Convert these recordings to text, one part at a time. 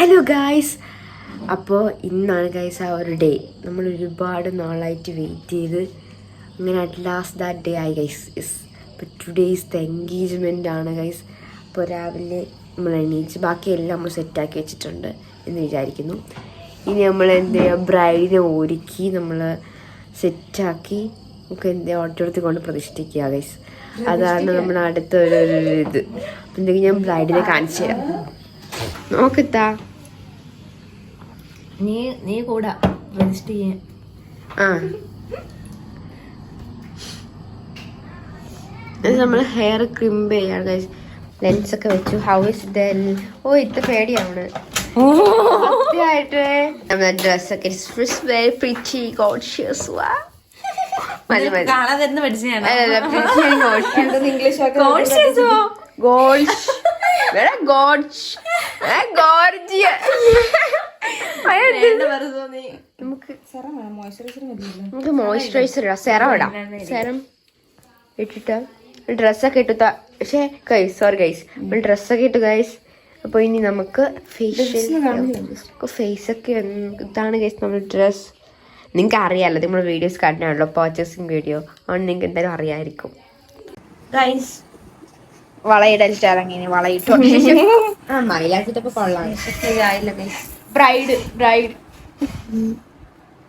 Hello guys അപ്പോൾ ഇന്നാണ് guys ആ ഒരു ഡേ നമ്മൾ ഒരുപാട് നാളായിട്ട് വെയിറ്റ് ചെയ്ത് അങ്ങനെ അറ്റ് ലാസ്റ്റ് ദാറ്റ് ഡേ ആയി ഗൈസ് യെസ് അപ്പോൾ ടുഡേയ്സ് ദ എൻഗേജ്മെന്റ് ആണ് ഗൈസ് അപ്പോൾ രാവിലെ നമ്മൾ എണീച്ച് ബാക്കിയെല്ലാം നമ്മൾ സെറ്റാക്കി വെച്ചിട്ടുണ്ട് എന്ന് വിചാരിക്കുന്നു. ഇനി നമ്മൾ എന്ത് ചെയ്യുക ബ്രൈഡിനെ ഒരുക്കി നമ്മൾ സെറ്റാക്കി നമുക്ക് എന്ത് ഓട്ടോടത്തിൽ കൊണ്ട് പ്രതിഷ്ഠിക്കുക ഗൈസ് അതാണ് നമ്മുടെ അടുത്ത ഒരു ഒരു ഇത് എന്തെങ്കിലും ഞാൻ ബ്രൈഡിനെ കാണിച്ചു തരാം. നോക്കത്താ നീ നീ കൂടാ. രജിസ്റ്റർ ചെയ്യാൻ. ആ. നമ്മൾ ഹെയർ ക്രിമ്പ് ചെയ്യാണ് ഗൈസ് ലെൻസ് ഒക്കെ വെച്ചു. ഹൗ ഇസ് ദ ഓ ഇത്ര പേടിയാണ് ഡ്രസ്സൊക്കെ വെരി പ്രിറ്റി ഗോഡ്ഷ്യസ് വാ. ഗോഡ്ഷ് ഗോർജിയ. നമുക്ക് മോയ്സ്ചറൈസർ ഇടാം. സെറം ഇടാം. സെറം ഇട്ടിട്ട് ഡ്രസ്സൊക്കെ ഇട്ടു പക്ഷേ ഗൈസ് സോറി ഗൈസ് ഡ്രസ്സൊക്കെ ഇട്ടു ഗൈസ് അപ്പോൾ ഇനി നമുക്ക് ഫേഷ്യൽ ഫേസൊക്കെ ഇതാണ് ഗൈസ് നമ്മൾ ഡ്രസ് നിങ്ങൾക്ക് അറിയാലോ നമ്മൾ വീഡിയോസ് കണ്ടാണല്ലോ പർച്ചേസിങ് വീഡിയോ അതുകൊണ്ട് നിങ്ങൾക്ക് എന്തായാലും അറിയാമായിരിക്കും ഗൈസ് വളയിടലിട്ട് ഇറങ്ങി വളയിട്ടു ആ മയിലാക്കിട്ടപ്പോ കൊള്ളാം. ആയില്ല ഗൈസ് ബ്രൈഡ് ബ്രൈഡ്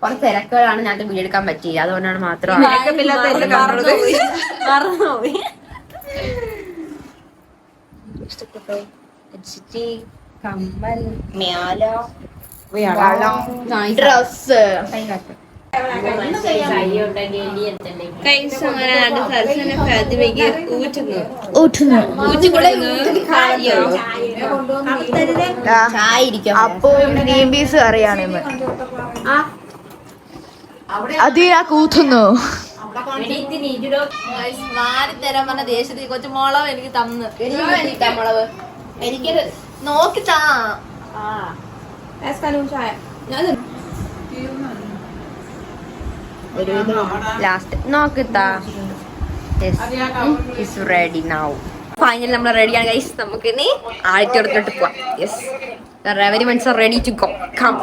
കുറച്ച് തിരക്കുകളാണ് ഞാൻ വീഡിയോ എടുക്കാൻ പറ്റിയില്ല അതുകൊണ്ടാണ് മാത്രം കമ്മൽ മ്യാല ഡ്രസ് അപ്പൊ ഗ്രീൻ പീസ് കറിയാണ് ഇന്ന് അതിനാ കൂത്തുന്നു തരാൻ പറഞ്ഞ ദേശത്ത് കൊച്ചു മുളവ് എനിക്ക് തന്നു മുളവ് എനിക്ക് നോക്കി താ ഒരു ലാസ്റ്റ് നോക്കിത്താ. യെസ് റെഡി നൗ ഫൈനൽ നമ്മൾ റെഡിയാണ് ഗൈസ് നമുക്ക് ഇനി ആഴ്ച എടുത്തിട്ട് പോവാം. Yes every are ready to go come